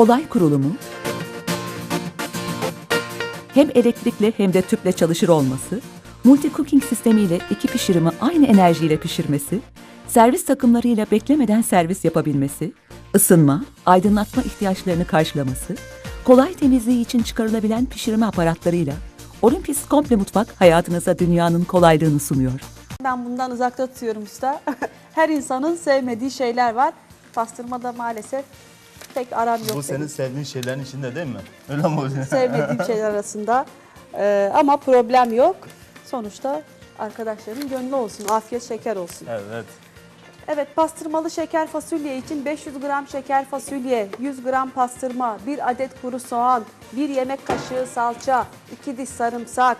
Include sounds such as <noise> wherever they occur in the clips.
kolay kurulumu, hem elektrikli hem de tüple çalışır olması, multi cooking sistemiyle iki pişirimi aynı enerjiyle pişirmesi, servis takımlarıyla beklemeden servis yapabilmesi, ısınma, aydınlatma ihtiyaçlarını karşılaması, kolay temizliği için çıkarılabilen pişirme aparatlarıyla Olympus Komple Mutfak hayatınıza dünyanın kolaylığını sunuyor. Ben bundan uzakta tutuyorum usta. <laughs> Her insanın sevmediği şeyler var. Pastırmada maalesef pek aram yok Bu senin benim. sevdiğin şeylerin içinde değil mi? Öyle mi oluyor? Sevmediğim şeyler arasında. Ee, ama problem yok. Sonuçta arkadaşların gönlü olsun, afiyet şeker olsun. Evet. Evet pastırmalı şeker fasulye için 500 gram şeker fasulye, 100 gram pastırma, 1 adet kuru soğan, 1 yemek kaşığı salça, 2 diş sarımsak,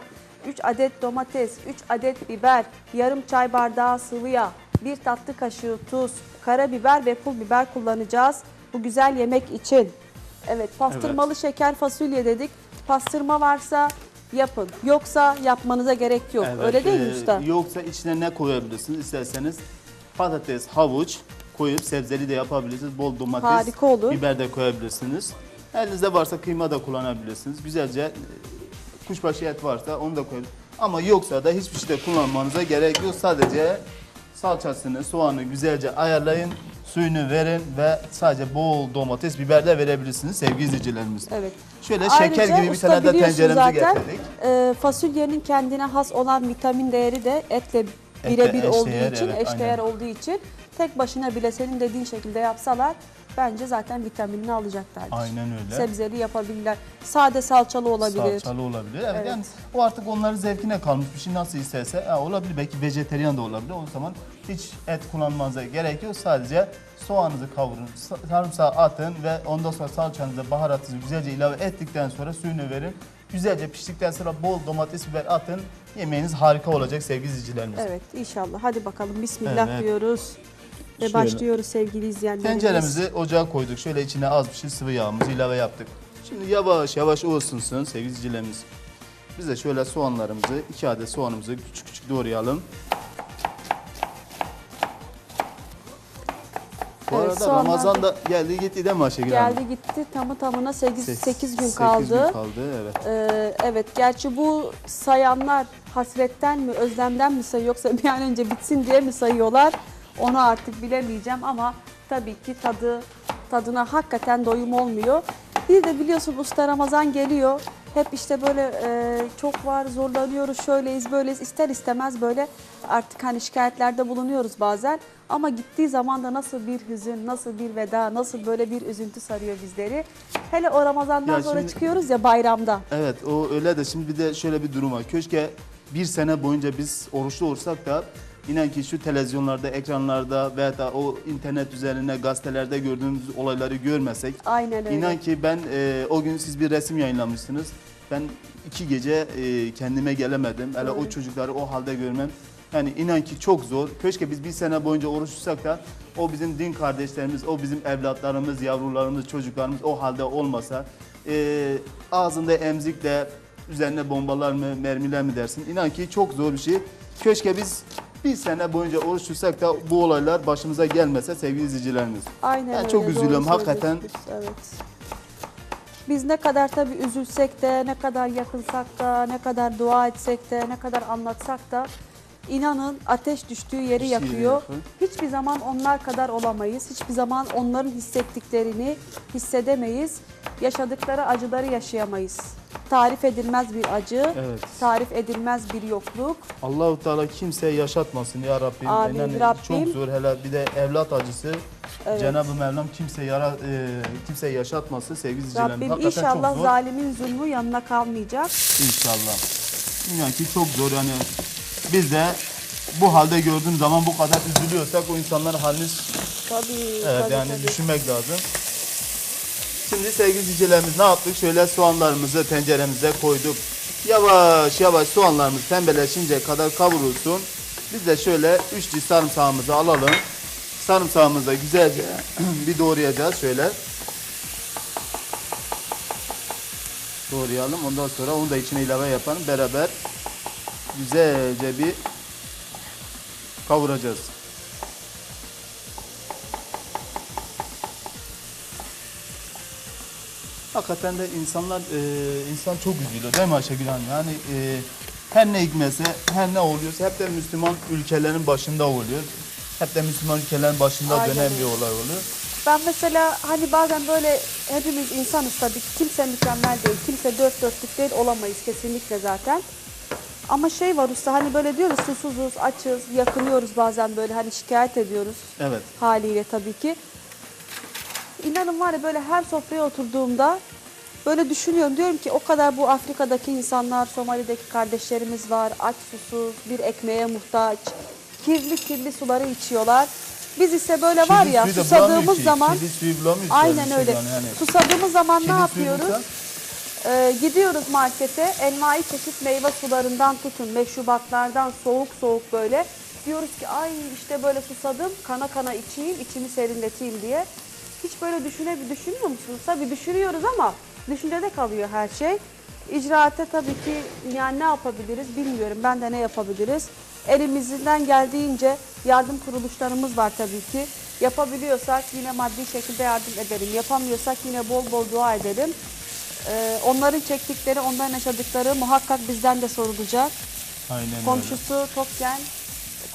3 adet domates, 3 adet biber, yarım çay bardağı sıvı yağ, 1 tatlı kaşığı tuz, karabiber ve pul biber kullanacağız bu güzel yemek için. Evet pastırmalı şeker fasulye dedik. Pastırma varsa yapın. Yoksa yapmanıza gerek yok. Evet, Öyle değil mi e, usta? Yoksa içine ne koyabilirsiniz? İsterseniz patates, havuç koyup sebzeli de yapabilirsiniz. Bol domates, Harika olur. biber de koyabilirsiniz. Elinizde varsa kıyma da kullanabilirsiniz. Güzelce e, kuşbaşı et varsa onu da koyun. Ama yoksa da hiçbir şey de kullanmanıza gerek yok. Sadece salçasını, soğanı güzelce ayarlayın. Suyunu verin ve sadece bol domates, biber de verebilirsiniz sevgili izleyicilerimiz. Evet. Şöyle Ayrıca şeker gibi bir tane de tenceremizi zaten, getirdik. e, fasulyenin kendine has olan vitamin değeri de etle birebir olduğu için, evet, eşdeğer aynen. olduğu için tek başına bile senin dediğin şekilde yapsalar bence zaten vitaminini alacaklardır. Aynen öyle. Sebzeli yapabilirler. Sade salçalı olabilir. Salçalı olabilir. Evet, Evet. yani o artık onların zevkine kalmış bir şey nasıl isterse ha, olabilir. Belki vejeteryan da olabilir. O zaman hiç et kullanmanıza gerek yok. Sadece soğanınızı kavurun, sa- sarımsağı atın ve ondan sonra salçanızı, baharatınızı güzelce ilave ettikten sonra suyunu verin. Güzelce piştikten sonra bol domates, biber atın. Yemeğiniz harika olacak sevgili izleyicilerimiz. Evet inşallah. Hadi bakalım bismillah Evet. diyoruz. Ve Şöyle. başlıyoruz sevgili izleyenlerimiz. Tenceremizi ocağa koyduk. Şöyle içine az bir şey sıvı yağımızı ilave yaptık. Şimdi yavaş yavaş o ısınsın sevgili izleyicilerimiz. Biz de şöyle soğanlarımızı, iki adet soğanımızı küçük küçük doğrayalım. Bu Evet, arada soğanlar- Ramazan da geldi gitti değil mi Ayşegül Hanım? Geldi gitti tamı tamına 8, Sek- 8 gün kaldı. gün kaldı evet. Ee, evet gerçi bu sayanlar hasretten mi özlemden mi sayıyor yoksa bir an önce bitsin diye mi sayıyorlar onu artık bilemeyeceğim ama tabii ki tadı tadına hakikaten doyum olmuyor. Bir de biliyorsun usta Ramazan geliyor. Hep işte böyle e, çok var zorlanıyoruz şöyleyiz böyleyiz ister istemez böyle artık hani şikayetlerde bulunuyoruz bazen. Ama gittiği zaman da nasıl bir hüzün, nasıl bir veda, nasıl böyle bir üzüntü sarıyor bizleri. Hele o Ramazandan Ya sonra şimdi- çıkıyoruz ya bayramda. Evet o öyle de şimdi bir de şöyle bir durum var. Keşke bir sene boyunca biz oruçlu olsak da inan ki şu televizyonlarda, ekranlarda veya da o internet üzerine gazetelerde gördüğümüz olayları görmesek. Aynen öyle. İnan ki ben e, o gün siz bir resim yayınlamışsınız. Ben iki gece e, kendime gelemedim. Hele o çocukları o halde görmem. Yani inan ki çok zor. Keşke biz bir sene boyunca oruç tutsak da o bizim din kardeşlerimiz, o bizim evlatlarımız, yavrularımız, çocuklarımız o halde olmasa e, ağzında emzikle üzerine bombalar mı, mermiler mi dersin? İnan ki çok zor bir şey. Keşke biz bir sene boyunca oruç tutsak da bu olaylar başımıza gelmese sevgili izleyicilerimiz. Aynen Ben öyle. çok doğru üzülüyorum, hakikaten. Evet. Biz ne kadar tabii üzülsek de, ne kadar yakınsak da, ne kadar dua etsek de, ne kadar anlatsak da inanın ateş düştüğü yeri yakıyor. yakıyor. Hiçbir zaman onlar kadar olamayız. Hiçbir zaman onların hissettiklerini hissedemeyiz. Yaşadıkları acıları yaşayamayız. Tarif edilmez bir acı, Evet. tarif edilmez bir yokluk. Allahu Teala kimseye yaşatmasın ya Rabbim. Amin, İnan Rabbim. Çok zor hele bir de evlat acısı. Evet. Cenab-ı Mevlam kimse yara e, kimseye yaşatmasın sevgili izleyicilerim. Rabbim Hakikaten inşallah çok zor. zalimin zulmü yanına kalmayacak. İnşallah. İnan ki çok zor yani. Biz de bu halde gördüğüm zaman bu kadar üzülüyorsak o insanların halini Tabii, evet tabii, yani tabii. düşünmek lazım. Şimdi sevgili izleyicilerimiz ne yaptık? Şöyle soğanlarımızı tenceremize koyduk. Yavaş yavaş soğanlarımız pembeleşinceye kadar kavrulsun. Biz de şöyle 3 diş sarımsağımızı alalım. Sarımsağımızı da güzelce <clears throat> bir doğrayacağız şöyle. Doğrayalım. Ondan sonra onu da içine ilave yapalım. Beraber güzelce bir kavuracağız. Hakikaten de insanlar, e, insan çok üzülüyor değil mi Ayşegül Hanım? Yani e, her ne hikmetse, her ne oluyorsa hep de Müslüman ülkelerin başında oluyor. Hep de Müslüman ülkelerin başında Aynen dönen bir olay oluyor. Ben mesela hani bazen böyle hepimiz insanız tabii. Kimse mükemmel değil. Kimse dört dörtlük değil olamayız kesinlikle zaten. Ama şey var usta hani böyle diyoruz susuzuz, açız, yakınıyoruz bazen böyle hani şikayet ediyoruz Evet. haliyle tabii ki. İnanın var ya böyle her sofraya oturduğumda böyle düşünüyorum. Diyorum ki o kadar bu Afrika'daki insanlar, Somali'deki kardeşlerimiz var. Aç susuz, bir ekmeğe muhtaç. Kirli kirli suları içiyorlar. Biz ise böyle var ya susadığımız ki. zaman aynen öyle. Hanım Yani. Susadığımız zaman ne yapıyoruz? Ee, gidiyoruz markete envai çeşit meyve sularından tutun meşrubatlardan soğuk soğuk böyle diyoruz ki ay işte böyle susadım kana kana içeyim içimi serinleteyim diye. Hiç böyle düşüne, düşünüyor musunuz? Tabii düşünüyoruz ama düşüncede kalıyor her şey. İcraate tabii ki yani ne yapabiliriz bilmiyorum. Ben de ne yapabiliriz? Elimizden geldiğince yardım kuruluşlarımız var tabii ki. Yapabiliyorsak yine maddi şekilde yardım edelim. Yapamıyorsak yine bol bol dua edelim. Ee, onların çektikleri, onların yaşadıkları muhakkak bizden de sorulacak. Aynen öyle. Komşusu tokken,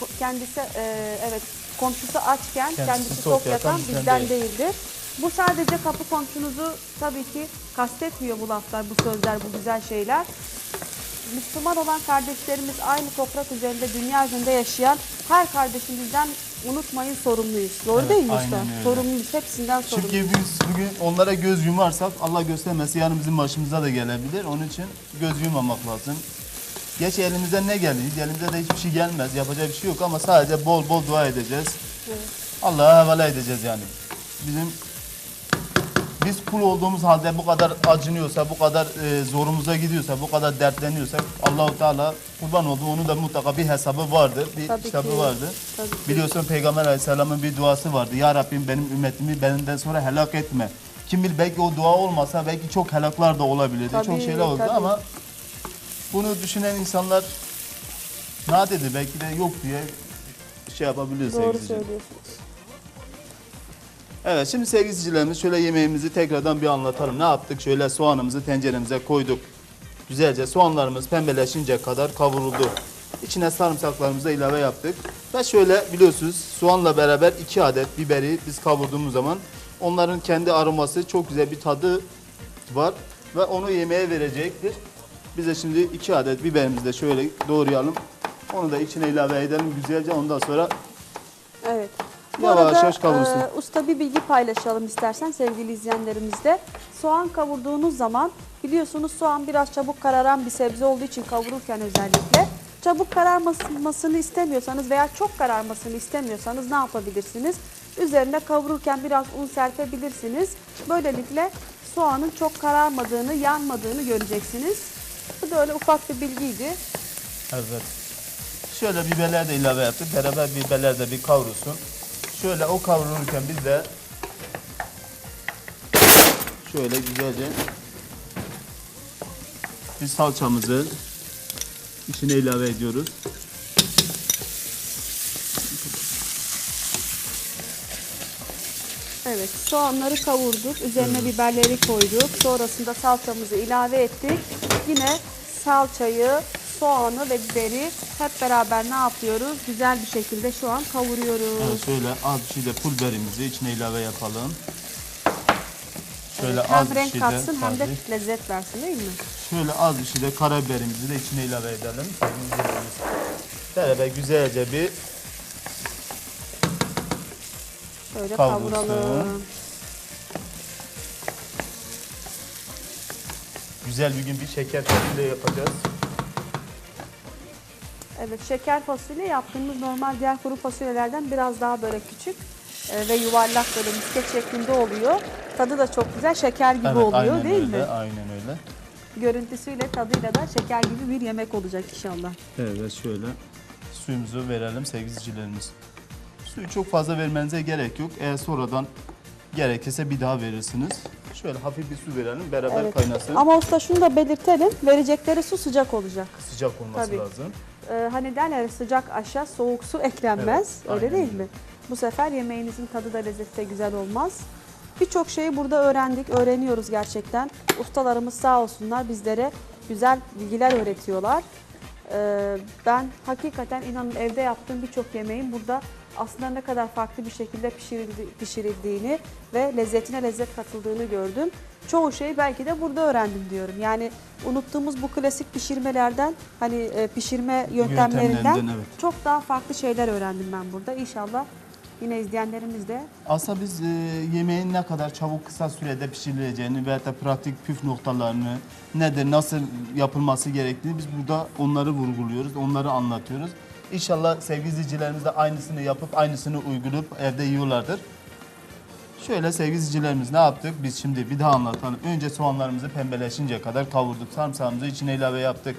ko- kendisi e, evet komşusu açken Kendisi kendisi, tok yatan bizden bizden değil. değildir. Bu sadece kapı komşunuzu tabii ki kastetmiyor bu laflar, bu sözler, bu güzel şeyler. Müslüman olan kardeşlerimiz aynı toprak üzerinde, dünya üzerinde yaşayan her kardeşimizden unutmayın sorumluyuz. Doğru Evet, değil mi usta? Sorumluyuz, hepsinden sorumluyuz. Çünkü biz bugün onlara göz yumarsak Allah göstermesi yarın bizim başımıza da gelebilir. Onun için göz yummamak lazım. Geç elimizden ne gelir? Elimize de hiçbir şey gelmez. Yapacak bir şey yok ama sadece bol bol dua edeceğiz. Evet. Allah'a havale edeceğiz yani. Bizim biz kul olduğumuz halde bu kadar acınıyorsa, bu kadar e, zorumuza gidiyorsa, bu kadar dertleniyorsak Allahu Teala kurban olduğu onun da mutlaka bir hesabı vardır, bir Tabii kitabı ki. vardır. Tabii ki. Biliyorsun Peygamber Aleyhisselam'ın bir duası vardı. Ya Rabbim benim ümmetimi benden sonra helak etme. Kim bilir belki o dua olmasa belki çok helaklar da olabilirdi. Tabii, çok şeyler oldu tabii. ama bunu düşünen insanlar ne dedi belki de yok diye şey yapabiliyor Doğru sevgili söylüyorsunuz. Evet şimdi sevgili izleyicilerimiz şöyle yemeğimizi tekrardan bir anlatalım. Ne yaptık? Şöyle soğanımızı tenceremize koyduk. Güzelce soğanlarımız pembeleşince kadar kavruldu. İçine sarımsaklarımızı ilave yaptık. Ve şöyle biliyorsunuz soğanla beraber iki adet biberi biz kavurduğumuz zaman onların kendi aroması çok güzel bir tadı var. Ve onu yemeğe verecektir. Biz de şimdi iki adet biberimizi de şöyle doğrayalım. Onu da içine ilave edelim güzelce ondan sonra Evet. Bu Yavaş arada yavaş kavrulsun. e, usta bir bilgi paylaşalım istersen sevgili izleyenlerimizle. Soğan kavurduğunuz zaman biliyorsunuz soğan biraz çabuk kararan bir sebze olduğu için kavururken özellikle çabuk kararmasını istemiyorsanız veya çok kararmasını istemiyorsanız ne yapabilirsiniz? Üzerine kavururken biraz un serpebilirsiniz. Böylelikle soğanın çok kararmadığını, yanmadığını göreceksiniz. Bu da öyle ufak bir bilgiydi. Evet. Şöyle biberler de ilave yaptık. Beraber biberler de bir kavrulsun. Şöyle o kavrulurken biz de şöyle güzelce bir salçamızı içine ilave ediyoruz. Evet, soğanları kavurduk, üzerine biberleri koyduk. Sonrasında salçamızı ilave ettik. Yine salçayı, soğanı ve biberi hep beraber ne yapıyoruz? Güzel bir şekilde şu an kavuruyoruz. Evet, şöyle az bir şey de pul biberimizi içine ilave yapalım. Şöyle Evet, az hem bir renk şey de katsın hem de lezzet versin değil mi? Şöyle az bir şey de karabiberimizi de içine ilave edelim. Beraber güzelce bir Şöyle kavuralım. güzel bir gün bir şeker fasulye yapacağız. Evet, şeker fasulye yaptığımız normal diğer kuru fasulyelerden biraz daha böyle küçük e, ve yuvarlak böyle misket şeklinde oluyor. Tadı da çok güzel, şeker gibi oluyor aynen değil öyle, mi? Aynen öyle. Görüntüsüyle, tadıyla da şeker gibi bir yemek olacak inşallah. Evet şöyle suyumuzu verelim sevgili izleyicilerimiz. Suyu çok fazla vermenize gerek yok. Eğer sonradan gerekirse bir daha verirsiniz. Şöyle hafif bir su verelim beraber Evet. kaynasın. Ama usta şunu da belirtelim. Verecekleri su sıcak olacak. Sıcak olması Tabii. lazım. Ee, hani derler sıcak aşağı soğuk su eklenmez. Evet, Öyle değil mi? Bu sefer yemeğinizin tadı da lezzeti de güzel olmaz. Birçok şeyi burada öğrendik, öğreniyoruz gerçekten. Ustalarımız sağ olsunlar bizlere güzel bilgiler öğretiyorlar. Ee, ben hakikaten inanın evde yaptığım birçok yemeğin burada aslında ne kadar farklı bir şekilde pişirildi, pişirildiğini ve lezzetine lezzet katıldığını gördüm. Çoğu şeyi belki de burada öğrendim diyorum. Yani unuttuğumuz bu klasik pişirmelerden hani e, pişirme yöntemlerinden Yöntemlerinden, evet. çok daha farklı şeyler öğrendim ben burada. İnşallah yine izleyenlerimiz de Aslında biz e, yemeğin ne kadar çabuk kısa sürede pişirileceğini veya da pratik püf noktalarını nedir, nasıl yapılması gerektiğini biz burada onları vurguluyoruz, onları anlatıyoruz. İnşallah sevgili izleyicilerimiz de aynısını yapıp aynısını uygulayıp evde yiyorlardır. Şöyle sevgili ne yaptık? Biz şimdi bir daha anlatalım. Önce soğanlarımızı pembeleşinceye kadar kavurduk. Sarımsağımızı içine ilave yaptık.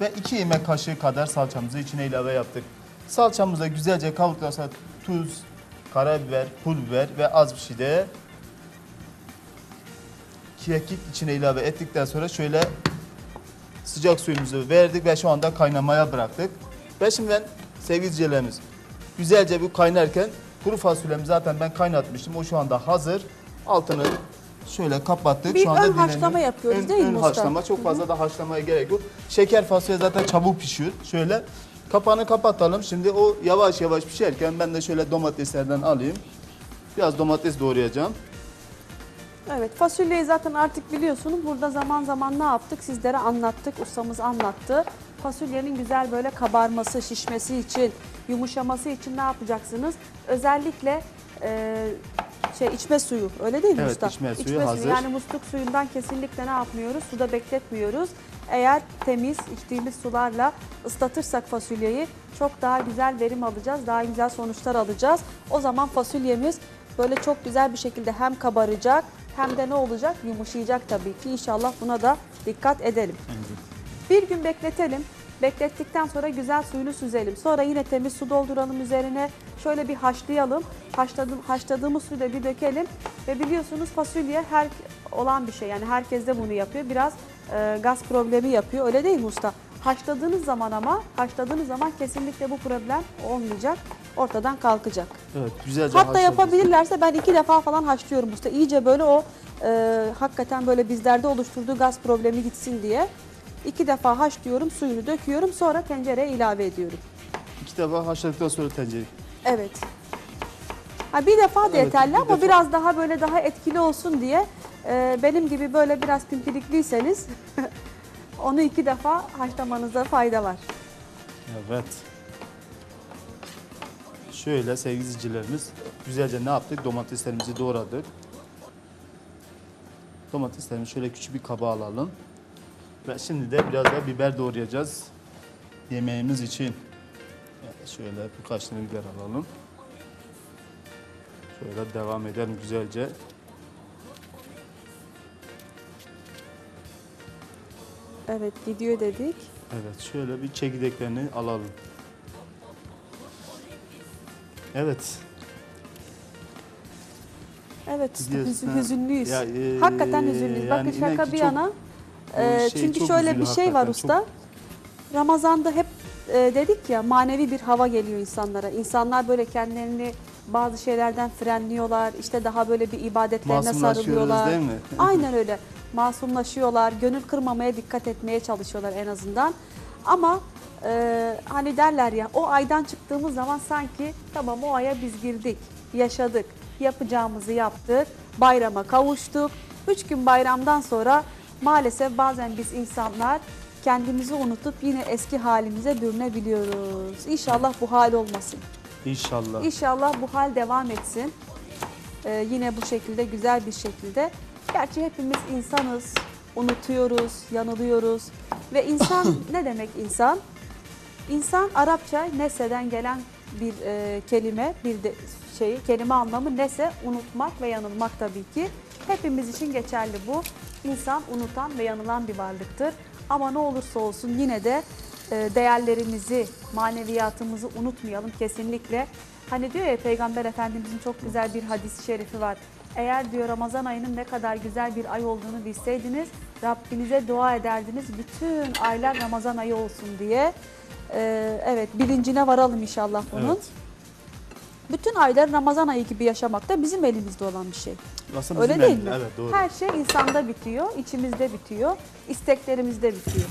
Ve 2 yemek kaşığı kadar salçamızı içine ilave yaptık. Salçamızı güzelce kavurduktan sonra tuz, karabiber, pul biber ve az bir şey de kekik içine ilave ettikten sonra şöyle sıcak suyumuzu verdik ve şu anda kaynamaya bıraktık. Ve şimdi ben sevgili güzelce bu kaynarken kuru fasulyemi zaten ben kaynatmıştım. O şu anda hazır. Altını şöyle kapattık. Bir şu anda ön dinleniyor. haşlama yapıyoruz ön, değil mi ön usta? haşlama. Çok fazla da haşlamaya gerek yok. Şeker fasulye zaten çabuk pişiyor. Şöyle kapağını kapatalım. Şimdi o yavaş yavaş pişerken ben de şöyle domateslerden alayım. Biraz domates doğrayacağım. Evet fasulyeyi zaten artık biliyorsunuz. Burada zaman zaman ne yaptık sizlere anlattık. Ustamız anlattı. Fasulyenin güzel böyle kabarması, şişmesi için, yumuşaması için ne yapacaksınız? Özellikle e, şey içme suyu öyle değil mi Evet, usta? içme suyu hazır. Yani musluk suyundan kesinlikle ne yapmıyoruz? Suda bekletmiyoruz. Eğer temiz içtiğimiz sularla ıslatırsak fasulyeyi çok daha güzel verim alacağız. Daha güzel sonuçlar alacağız. O zaman fasulyemiz böyle çok güzel bir şekilde hem kabaracak hem de ne olacak? Yumuşayacak tabii ki. İnşallah buna da dikkat edelim. Bir gün bekletelim. Beklettikten sonra güzel suyunu süzelim. Sonra yine temiz su dolduralım üzerine. Şöyle bir haşlayalım. Haşladım, haşladığımız suyu da bir dökelim. Ve biliyorsunuz fasulye her olan bir şey. Yani herkes de bunu yapıyor. Biraz e, gaz problemi yapıyor. Öyle değil mi usta? Haşladığınız zaman ama haşladığınız zaman kesinlikle bu problem olmayacak. Ortadan kalkacak. Evet, güzelce Hatta yapabilirlerse ben iki defa falan haşlıyorum usta. İyice böyle o e, hakikaten böyle bizlerde oluşturduğu gaz problemi gitsin diye. İki defa haşlıyorum, suyunu döküyorum sonra tencereye ilave ediyorum. İki defa haşladıktan sonra tencere. Evet. Ha, bir defa da Evet, yeterli bir ama defa. biraz daha böyle daha etkili olsun diye e, benim gibi böyle biraz pimpirikliyseniz <laughs> onu iki defa haşlamanızda fayda var. Evet. Şöyle sevgili izleyicilerimiz güzelce ne yaptık? Domateslerimizi doğradık. Domateslerimizi şöyle küçük bir kaba alalım. Ve şimdi de biraz da biber doğrayacağız. Yemeğimiz için. Evet, şöyle birkaç tane biber alalım. Şöyle devam edelim güzelce. Evet gidiyor dedik. Evet şöyle bir çekirdeklerini alalım. Evet. Evet hüzün- ha. hüzünlüyüz. Ya, e, Hakikaten hüzünlüyüz. yani Bakın şaka bir çok- yana. Bu e, şey çünkü çok şöyle bir şey var usta. Ramazan'da hep e, dedik ya manevi bir hava geliyor insanlara. İnsanlar böyle kendilerini bazı şeylerden frenliyorlar. İşte daha böyle bir ibadetlerine sarılıyorlar. değil mi? <laughs> <laughs> Aynen öyle. Masumlaşıyorlar. Gönül kırmamaya dikkat etmeye çalışıyorlar en azından. Ama e, hani derler ya o aydan çıktığımız zaman sanki tamam o aya biz girdik, yaşadık, yapacağımızı yaptık, bayrama kavuştuk. Üç gün bayramdan sonra maalesef bazen biz insanlar kendimizi unutup yine eski halimize bürünebiliyoruz. İnşallah bu hal olmasın. İnşallah. İnşallah bu hal devam etsin. Ee, yine bu şekilde güzel bir şekilde. Gerçi hepimiz insanız, unutuyoruz, yanılıyoruz. Ve insan <coughs> ne demek insan? İnsan Arapça neseden gelen bir e, kelime, bir de şey kelime anlamı nese unutmak ve yanılmak tabii ki. Hepimiz için geçerli bu. İnsan unutan ve yanılan bir varlıktır. Ama ne olursa olsun yine de e, değerlerimizi, maneviyatımızı unutmayalım kesinlikle. Hani diyor ya Peygamber Efendimizin çok güzel bir hadis-i şerifi var. Eğer diyor Ramazan ayının ne kadar güzel bir ay olduğunu bilseydiniz Rabbinize dua ederdiniz bütün aylar Ramazan ayı olsun diye. Ee, evet bilincine varalım inşallah bunun. Evet. Bütün ayları Ramazan ayı gibi yaşamak da bizim elimizde olan bir şey. Aslında Öyle bizim değil elimizde, mi? Evet doğru. Her şey insanda bitiyor, içimizde bitiyor, isteklerimizde bitiyor.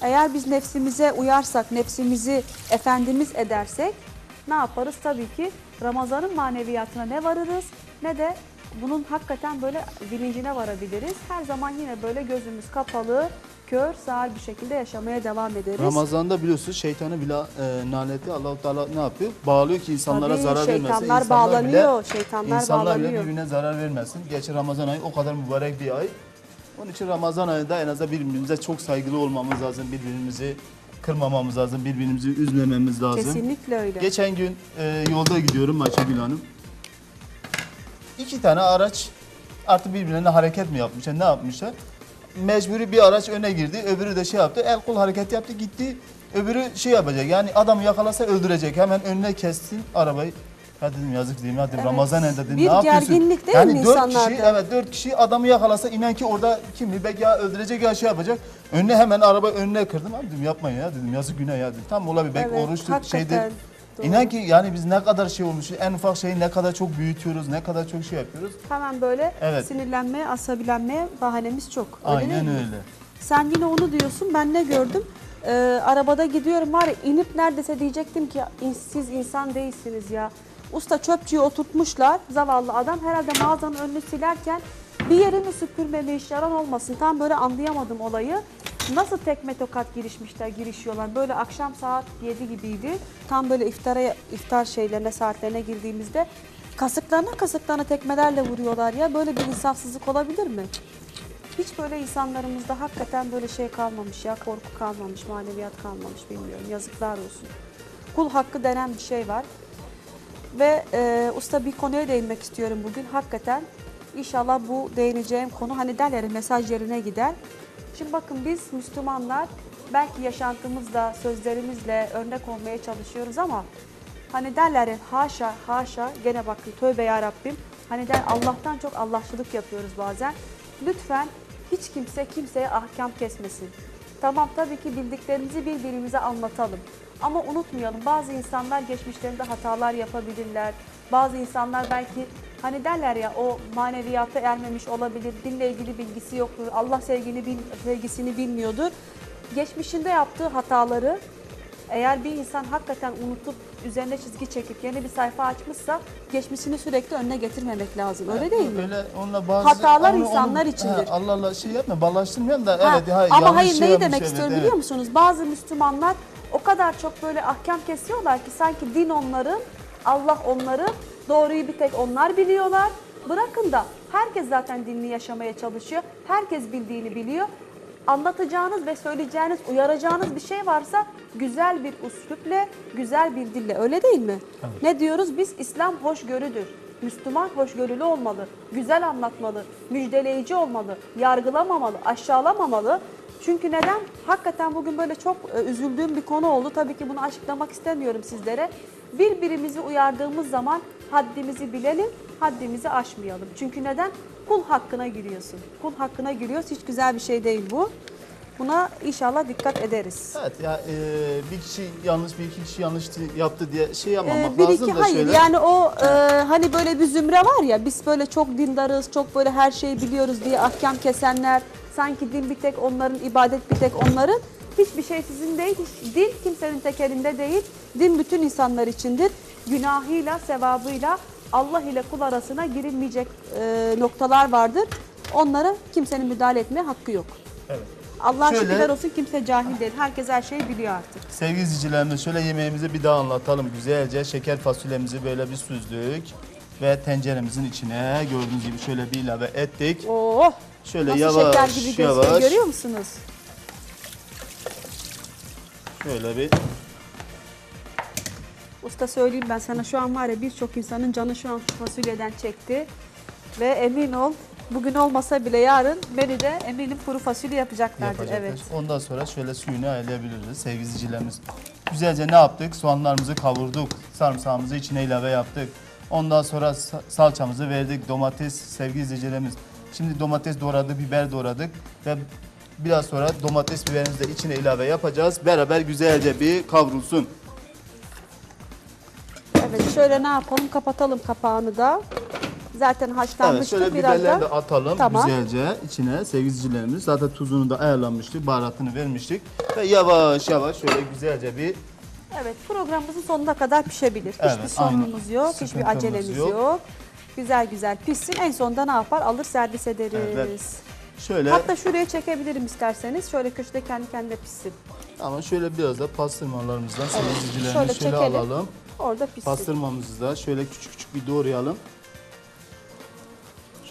Eğer biz nefsimize uyarsak, nefsimizi efendimiz edersek ne yaparız? Tabii ki Ramazan'ın maneviyatına ne varırız ne de bunun hakikaten böyle bilincine varabiliriz. Her zaman yine böyle gözümüz kapalı, kör, sağır bir şekilde yaşamaya devam ederiz. Ramazan'da biliyorsunuz şeytanı bile e, laneti Allahu Teala ne yapıyor? Bağlıyor ki insanlara Tabii, zarar vermesin. şeytanlar İnsanlar bağlanıyor, bile, şeytanlar insanlar bile bağlanıyor. birbirine zarar vermesin. Gerçi Ramazan ayı o kadar mübarek bir ay. Onun için Ramazan ayında en azından birbirimize çok saygılı olmamız lazım. Birbirimizi kırmamamız lazım. Birbirimizi üzmememiz lazım. Kesinlikle öyle. Geçen gün e, yolda gidiyorum Ayşegül Hanım. İki tane araç artık birbirlerine hareket mi yapmışlar, ne yapmışlar? Mecburi bir araç öne girdi, öbürü de şey yaptı, el kol hareketi yaptı, gitti. Öbürü şey yapacak, yani adamı yakalasa öldürecek. Hemen önüne kessin arabayı. Ya dedim yazık değil mi? Dedim, Evet. Ramazan ayında dedim Bir ne yapıyorsun? gerginlik değil yani mi dört? Kişi, evet dört kişi adamı yakalasa inan ki orada kimi belki ya öldürecek ya şey yapacak. Önüne hemen araba önüne kırdım. Abi dedim yapmayın ya dedim yazık günah ya dedim. Tam olabilir belki Evet, oruçlu hakikaten şeydir. Doğru. İnan ki yani biz ne kadar şey olmuş, en ufak şeyi ne kadar çok büyütüyoruz, ne kadar çok şey yapıyoruz. Hemen böyle Evet. sinirlenmeye, asabilenmeye bahanemiz çok. Öyle değil Aynen mi? öyle. Sen yine onu diyorsun. Ben ne gördüm? Ee, arabada gidiyorum var ya inip neredeyse diyecektim ki "İn- siz insan değilsiniz ya. Usta çöpçüyü oturtmuşlar. Zavallı adam herhalde mağazanın önünü silerken bir yerini süpürmemiş yalan olmasın. Tam böyle anlayamadım olayı. Nasıl tekme tokat girişmişler, girişiyorlar. Böyle akşam saat 7 gibiydi. Tam böyle iftara iftar şeylerine saatlerine girdiğimizde kasıklarına kasıklarına tekmelerle vuruyorlar ya. Böyle bir insafsızlık olabilir mi? Hiç böyle insanlarımızda hakikaten böyle şey kalmamış ya, korku kalmamış, maneviyat kalmamış bilmiyorum. Yazıklar olsun. Kul hakkı denen bir şey var. Ve e, usta bir konuya değinmek istiyorum bugün. Hakikaten inşallah bu değineceğim konu hani derler mesaj yerine gider. Şimdi bakın biz Müslümanlar belki yaşantımızla, sözlerimizle örnek olmaya çalışıyoruz ama hani derler haşa haşa gene bakın tövbe ya Rabbim. Hani der Allah'tan çok Allahçılık yapıyoruz bazen. Lütfen hiç kimse kimseye ahkam kesmesin. Tamam tabii ki bildiklerimizi birbirimize anlatalım. Ama unutmayalım bazı insanlar geçmişlerinde hatalar yapabilirler. Bazı insanlar belki hani derler ya o maneviyata ermemiş olabilir. Dinle ilgili bilgisi yoktur. Allah sevgini bil, sevgisini bilmiyordur. Geçmişinde yaptığı hataları eğer bir insan hakikaten unutup üzerine çizgi çekip yeni bir sayfa açmışsa geçmişini sürekli önüne getirmemek lazım. Öyle değil mi? Öyle onunla bazı Hatalar insanlar içindir. He, Allah Allah şey yapma, ballaştırmayalım da Ha, evet. ha, ama hayır şey neyi demek evet, istiyorum evet. biliyor musunuz? Bazı Müslümanlar o kadar çok böyle ahkam kesiyorlar ki sanki din onların, Allah onların, doğruyu bir tek onlar biliyorlar. Bırakın da herkes zaten dinini yaşamaya çalışıyor. Herkes bildiğini biliyor. Anlatacağınız ve söyleyeceğiniz, uyaracağınız bir şey varsa güzel bir üslupla, güzel bir dille öyle değil mi? Ne diyoruz? Biz İslam hoşgörüdür. Müslüman hoşgörülü olmalı, güzel anlatmalı, müjdeleyici olmalı, yargılamamalı, aşağılamamalı. Çünkü neden? Hakikaten bugün böyle çok e, üzüldüğüm bir konu oldu. Tabii ki bunu açıklamak istemiyorum sizlere. Birbirimizi uyardığımız zaman haddimizi bilelim, haddimizi aşmayalım. Çünkü neden? Kul hakkına giriyorsun. Kul hakkına giriyoruz. Hiç güzel bir şey değil bu. Buna inşallah dikkat ederiz. Evet ya e, bir kişi yanlış bir iki kişi yanlış yaptı diye şey yapmamak Ee, bir lazım iki da hayır şöyle. yani o e, hani böyle bir zümre var ya biz böyle çok dindarız çok böyle her şeyi biliyoruz diye ahkam kesenler sanki din bir tek onların ibadet bir tek onların hiçbir şey sizin değil hiç, din kimsenin tek elinde değil din bütün insanlar içindir günahıyla sevabıyla Allah ile kul arasına girilmeyecek e, noktalar vardır onlara kimsenin müdahale etmeye hakkı yok. Evet. Allah Şöyle- şükürler olsun kimse cahil değil herkes her şeyi biliyor artık. Sevgili izleyicilerimiz şöyle yemeğimizi bir daha anlatalım güzelce. Şeker fasulyemizi böyle bir süzdük ve tenceremizin içine gördüğünüz gibi şöyle bir ilave ettik. Oh Şöyle Nasıl yavaş şeker gibi gözüküyor yavaş görüyor musunuz? şöyle bir Usta söyleyeyim ben sana şu an var ya birçok insanın canı şu an fasulyeden çekti. Ve emin ol bugün olmasa bile yarın beni de eminim kuru fasulye yapacaklardır. yapacaklar. Evet. Ondan sonra şöyle suyunu ayarlayabiliriz sevgili izleyicilerimiz. Güzelce ne yaptık? Soğanlarımızı kavurduk. Sarımsağımızı içine ilave yaptık. Ondan sonra sa- salçamızı verdik. Domates sevgili izleyicilerimiz. Şimdi domates doğradık, biber doğradık ve biraz sonra domates biberimizi de içine ilave yapacağız. Beraber güzelce bir kavrulsun. şöyle ne yapalım? Kapatalım kapağını da. Zaten Evet haşlanmıştı şöyle biraz biberleri de da. atalım Tamam. güzelce içine sevgilicilerimiz. Zaten tuzunu da ayarlanmıştık, baharatını vermiştik. Ve yavaş yavaş şöyle güzelce bir Evet programımızın sonuna kadar pişebilir. Evet, hiçbir sorunumuz aynen. yok, Sıkıntımız hiçbir acelemiz yok. yok. Güzel güzel pişsin. En sonunda ne yapar? Alır servis ederiz. Evet. şöyle Hatta şuraya çekebilirim isterseniz. Şöyle köşede kendi kendine pişsin. ama şöyle biraz da pastırmalarımızdan Şöyle sevgilicilerimiz şöyle, çekelim. alalım. Orada pişsin. Pastırmamızı da şöyle küçük küçük bir doğrayalım.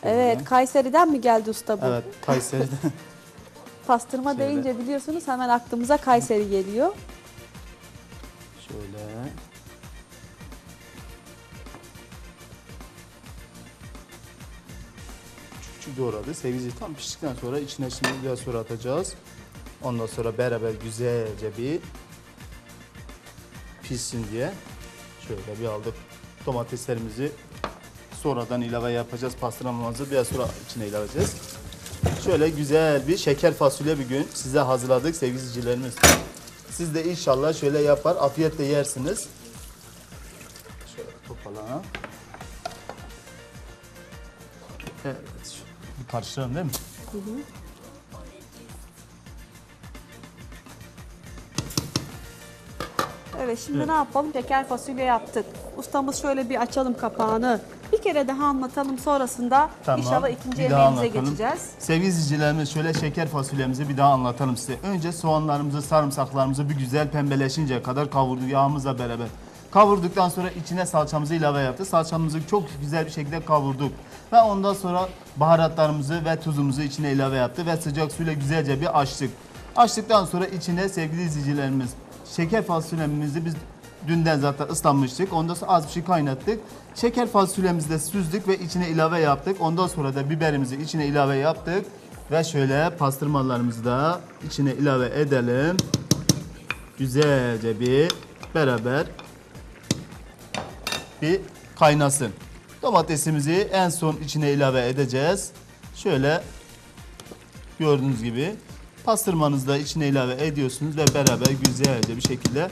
Şöyle. Evet, Kayseri'den mi geldi usta bu? Evet, Kayseri'den. <laughs> Pastırma Şöyle. deyince biliyorsunuz hemen aklımıza Kayseri geliyor. Şöyle. Küçük küçük doğradı. Sevgili tam piştikten sonra içine şimdi biraz sonra atacağız. Ondan sonra beraber güzelce bir pişsin diye şöyle bir aldık. Domateslerimizi sonradan ilave yapacağız. Pastırmamızı biraz sonra içine ilave edeceğiz. Şöyle güzel bir şeker fasulye bir gün size hazırladık sevgili izleyicilerimiz. Siz de inşallah şöyle yapar, afiyetle yersiniz. Şöyle toparlayalım. Evet, bir karıştıralım değil mi? Evet şimdi ne yapalım? Şeker fasulye yaptık. Ustamız şöyle bir açalım kapağını. Bir kere daha anlatalım sonrasında inşallah ikinci bir yemeğimize geçeceğiz. Sevgili izleyicilerimiz şöyle şeker fasulyemizi bir daha anlatalım size. Önce soğanlarımızı, sarımsaklarımızı bir güzel pembeleşinceye kadar kavurduk yağımızla beraber. Kavurduktan sonra içine salçamızı ilave yaptık. Salçamızı çok güzel bir şekilde kavurduk. Ve ondan sonra baharatlarımızı ve tuzumuzu içine ilave yaptık ve sıcak suyla güzelce bir açtık. Açtıktan sonra içine sevgili izleyicilerimiz şeker fasulyemizi biz dünden zaten ıslanmıştık. Ondan sonra az bir şey kaynattık. Şeker fasulyemizi de süzdük ve içine ilave yaptık. Ondan sonra da biberimizi içine ilave yaptık. Ve şöyle pastırmalarımızı da içine ilave edelim. Güzelce bir beraber bir kaynasın. Domatesimizi en son içine ilave edeceğiz. Şöyle gördüğünüz gibi pastırmanızı da içine ilave ediyorsunuz ve beraber güzelce bir şekilde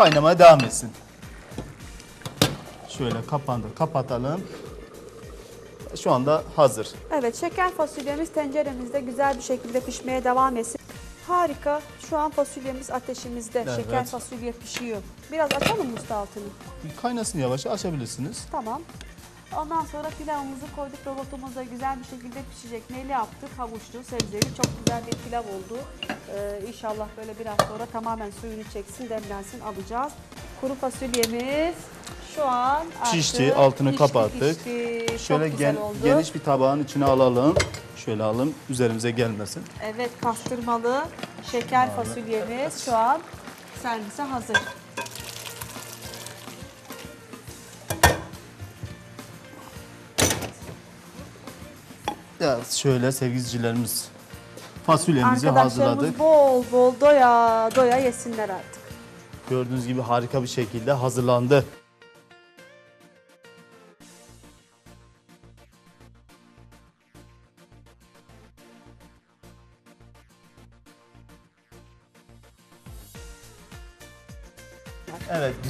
kaynamaya devam etsin. Şöyle kapağını da kapatalım. Şu anda hazır. Evet şeker fasulyemiz tenceremizde güzel bir şekilde pişmeye devam etsin. Harika. Şu an fasulyemiz ateşimizde. Evet. Şeker fasulye pişiyor. Biraz açalım mı usta altını? Kaynasın yavaşça açabilirsiniz. Tamam. Ondan sonra pilavımızı koyduk. Robotumuz da güzel bir şekilde pişecek. Neli yaptık? Havuçlu, sebzeli. Çok güzel bir pilav oldu. Ee, inşallah böyle biraz sonra tamamen suyunu çeksin, demlensin alacağız. Kuru fasulyemiz şu an artık Pişti, altını pişti, kapattık. pişti. Şöyle Çok güzel gen- oldu. geniş bir tabağın içine alalım. Şöyle alın üzerimize gelmesin. Evet pastırmalı şeker fasulyemiz şu an servise hazır. Evet şöyle sevgili izleyicilerimiz fasulyemizi Arkadaşlarımız hazırladık. bol bol doya doya yesinler artık. Gördüğünüz gibi harika bir şekilde hazırlandı.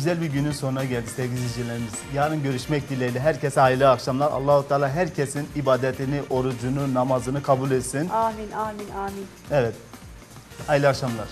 Güzel bir günün sonuna geldi sevgili izleyicilerimiz. Yarın görüşmek dileğiyle. Herkese hayırlı akşamlar. Allahu Teala herkesin ibadetini, orucunu, namazını kabul etsin. Amin amin amin. Evet. Hayırlı akşamlar.